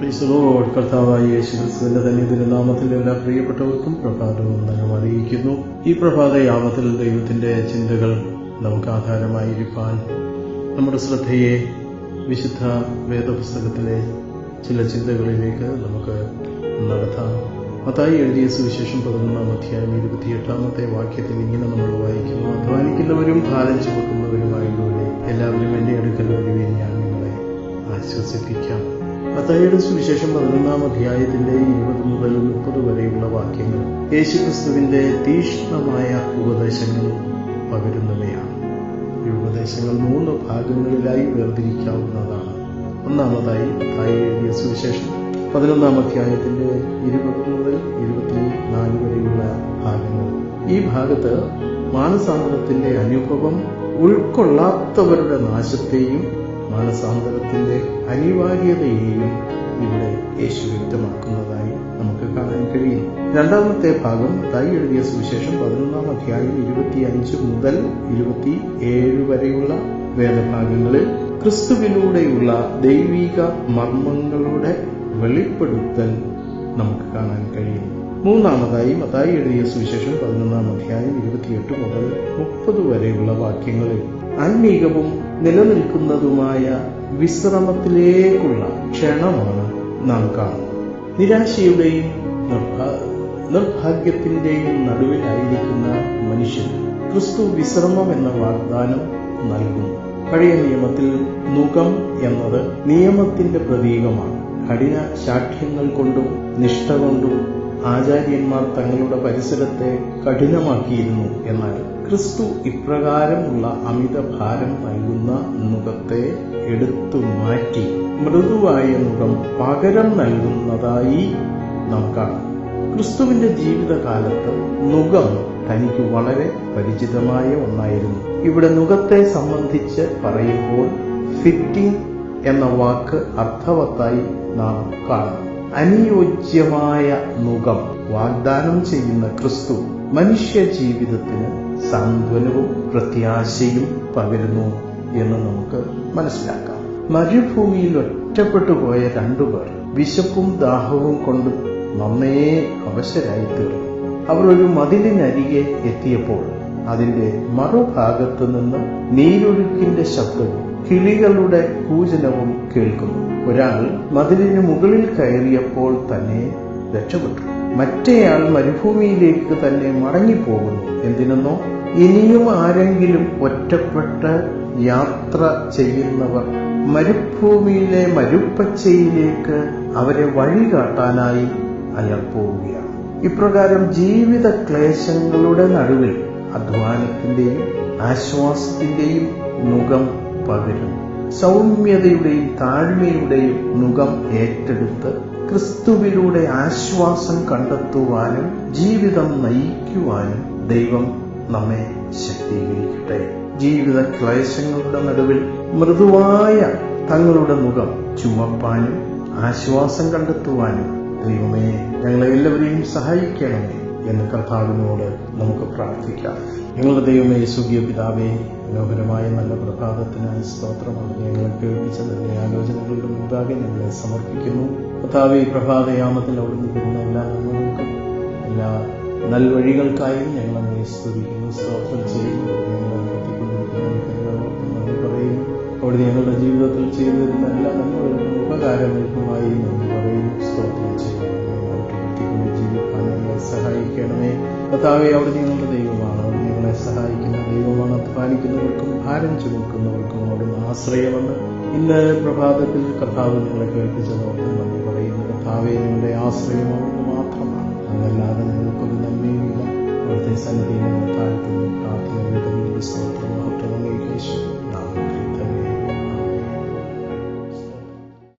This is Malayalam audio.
പ്രീസലോട് കർത്താവായ യേശു ക്രിസ്തുവിന്റെ തന്നെ തിരുനാമത്തിൽ എല്ലാ പ്രിയപ്പെട്ടവർക്കും പ്രഭാതവും നന്മ അറിയിക്കുന്നു. ഈ പ്രഭാത യാമത്തിൽ ദൈവത്തിന്റെ ചിന്തകൾ നമുക്ക് ആധാരമായിരിക്കാൻ നമ്മുടെ ശ്രദ്ധയെ വിശുദ്ധ വേദപുസ്തകത്തിലെ ചില ചിന്തകളിലേക്ക് നമുക്ക് നടത്താം. മത്തായി എഴുതിയ സുവിശേഷം പതിനൊന്നാം അധ്യായം ഇരുപത്തിയെട്ടാമത്തെ വാക്യത്തിൽ ഇങ്ങനെ നമ്മൾ വായിക്കുന്നു. അധ്വാനിക്കുന്നവരും ഭാരം ചുമക്കുന്നവരുമായുള്ളവരെ എല്ലാവരും എന്റെ അടുക്കൽ വരുവേ ഞാൻ നിങ്ങളെ ആശ്വസിപ്പിക്കാം. മത്തായിയുടെ സുവിശേഷം പതിനൊന്നാം അധ്യായത്തിന്റെ ഇരുപത് മുതൽ മുപ്പത് വരെയുള്ള വാക്യങ്ങൾ യേശുക്രിസ്തുവിന്റെ തീക്ഷ്ണമായ ഉപദേശങ്ങൾ പകരുന്നവയാണ്. ഈ ഉപദേശങ്ങൾ മൂന്ന് ഭാഗങ്ങളിലായി വേർതിരിക്കാവുന്നതാണ്. ഒന്നാമതായി മത്തായി എഴുതിയ സുവിശേഷം പതിനൊന്നാം അധ്യായത്തിന്റെ ഇരുപത് മുതൽ ഇരുപത്തി നാല് വരെയുള്ള ഭാഗങ്ങൾ. ഈ ഭാഗത്ത് മാനസാന്തരത്തിന്റെ അനുഭവം ഉൾക്കൊള്ളാത്തവരുടെ നാശത്തെയും മാനസാന്തരത്തിന്റെ അനിവാര്യതയെയും ഇവിടെ യേശു വ്യക്തമാക്കുന്നതായി നമുക്ക് കാണാൻ കഴിയും. രണ്ടാമത്തെ ഭാഗം തൈ എഴുതിയ സുവിശേഷം പതിനൊന്നാം അധ്യായം ഇരുപത്തിയഞ്ച് മുതൽ ഇരുപത്തി ഏഴ് വരെയുള്ള വേദഭാഗങ്ങളിൽ ക്രിസ്തുവിലൂടെയുള്ള ദൈവിക മർമ്മങ്ങളുടെ വെളിപ്പെടുത്തൽ നമുക്ക് കാണാൻ കഴിയും. മൂന്നാമതായി മതായി എഴുതിയ സുവിശേഷം പതിനൊന്നാം അധ്യായം ഇരുപത്തിയെട്ട് മുതൽ മുപ്പത് വരെയുള്ള വാക്യങ്ങളിൽ ആത്മീകവും നിലനിൽക്കുന്നതുമായ വിശ്രമത്തിലേക്കുള്ള ക്ഷണമാണ് നാം കാണുന്നത്. നിരാശയുടെയും നിർഭാഗ്യത്തിന്റെയും നടുവിലായിരിക്കുന്ന മനുഷ്യൻ ക്രിസ്തു വിശ്രമം എന്ന വാഗ്ദാനം നൽകുന്നു. പഴയ നിയമത്തിൽ നുഖം എന്നത് നിയമത്തിന്റെ പ്രതീകമാണ്. കഠിന ശാഠ്യങ്ങൾ കൊണ്ടും നിഷ്ഠ കൊണ്ടും ആചാര്യന്മാർ തങ്ങളുടെ പരിസരത്തെ കഠിനമാക്കിയിരുന്നു എന്നാൽ ക്രിസ്തു ഇപ്രകാരമുള്ള അമിത ഭാരം നൽകുന്ന നുഖത്തെ എടുത്തു മാറ്റി മൃദുവായ മുഖം പകരം നൽകുന്നതായി നാം കാണാം. ക്രിസ്തുവിന്റെ ജീവിതകാലത്ത് നുഖം തനിക്ക് വളരെ പരിചിതമായ ഒന്നായിരുന്നു. ഇവിടെ നുഖത്തെ സംബന്ധിച്ച് പറയുമ്പോൾ ഫിറ്റിംഗ് എന്ന വാക്ക് അർത്ഥവത്തായി നാം കാണാം. അനുയോജ്യമായ മുഖം വാഗ്ദാനം ചെയ്യുന്ന ക്രിസ്തു മനുഷ്യ ജീവിതത്തിന് സാന്ത്വനവും പ്രത്യാശയും പകരുന്നു എന്ന് നമുക്ക് മനസ്സിലാക്കാം. മരുഭൂമിയിൽ ഒറ്റപ്പെട്ടു പോയ രണ്ടുപേർ വിശപ്പും ദാഹവും കൊണ്ട് നന്നേ അവശരായി തീർന്നു അവർ ഒരു മതിലിനരികെ എത്തിയപ്പോൾ അതിന്റെ മറുഭാഗത്തു നിന്ന് നീരൊഴുക്കിന്റെ ശബ്ദവും കിളികളുടെ കൂജനവും കേൾക്കുന്നു. ഒരാൾ മതിലിന് മുകളിൽ കയറിയപ്പോൾ തന്നെ രക്ഷപ്പെട്ടു. മറ്റേയാൾ മരുഭൂമിയിലേക്ക് തന്നെ മടങ്ങിപ്പോകുന്നു. എന്തിനെന്നോ? ഇനിയും ആരെങ്കിലും ഒറ്റപ്പെട്ട് യാത്ര ചെയ്യുന്നവർ മരുഭൂമിയിലെ മരുപ്പച്ചയിലേക്ക് അവരെ വഴി കാട്ടാനായി അയാൾ പോവുകയാണ്. ഇപ്രകാരം ജീവിത ക്ലേശങ്ങളുടെ നടുവിൽ അധ്വാനത്തിന്റെയും ആശ്വാസത്തിന്റെയും മുഖം പകരുന്നു. സൗമ്യതയുടെയും താഴ്മയുടെയും മുഖം ഏറ്റെടുത്ത് ക്രിസ്തുവിലൂടെ ആശ്വാസം കണ്ടെത്തുവാനും ജീവിതം നയിക്കുവാനും ദൈവം നമ്മെ ശക്തീകരിക്കട്ടെ. ജീവിത ക്ലേശങ്ങളുടെ നടുവിൽ മൃദുവായ തങ്ങളുടെ മുഖം ചുമപ്പാനും ആശ്വാസം കണ്ടെത്തുവാനും ദൈവമേ ഞങ്ങളെ എല്ലാവരെയും സഹായിക്കണമേ എന്ന് കർത്താവിനോട് നമുക്ക് പ്രാർത്ഥിക്കാം. ഞങ്ങളുടെ ദൈവമേ സുഖിയ പിതാവേ മനോഹരമായ നല്ല പ്രഭാതത്തിനായി സ്തോത്രമാണ് ഞങ്ങളെ കേൾപ്പിച്ച നല്ല ആലോചനകളുടെ മുമ്പാകെ ഞങ്ങളെ സമർപ്പിക്കുന്നു. കർത്താവ് ഈ പ്രഭാതയാമത്തിൽ അവിടുന്ന് തരുന്ന എല്ലാ നന്മകൾക്കും എല്ലാ നൽവഴികൾക്കായും ഞങ്ങൾ അങ്ങനെ സ്തുതിക്കുന്നു സ്തോത്രം ചെയ്യുന്നു. അവിടെ ഞങ്ങളുടെ ജീവിതത്തിൽ ചെയ്തു തരുന്ന എല്ലാ നന്മകൾക്കും ഉപകാരങ്ങൾക്കുമായി നന്ദി പറയുന്നു. സ്തോത്രം ജീവിക്കാൻ ഞങ്ങളെ സഹായിക്കണമേ. കർത്താവെ അവിടെ ഞങ്ങളുടെ ദൈവമാണ്. അവിടെ ഞങ്ങളെ സഹായിക്കുന്ന ദൈവമാണ്. അധ്വാനിക്കുന്നവർക്കും ഭാരം ചുമക്കുന്നവർക്കും അവിടുന്ന് ആശ്രയമെന്ന് ഇന്ന് പ്രഭാതത്തിൽ കർത്താവ് ഞങ്ങളെ കേൾപ്പിച്ചതോർത്ത് നന്ദി പറയുന്നു. കർത്താവെ ഞങ്ങളുടെ ആശ്രയം മാത്രമാണ് അങ്ങല്ലാതെ ഞങ്ങൾക്കൊരു നന്മയുമില്ല അവിടുത്തെ സന്നിധിയിൽ നിന്ന് താഴ്ത്തുന്നു പ്രാർത്ഥന സ്തോത്രം മഹത്വം അംഗീകരിച്ചു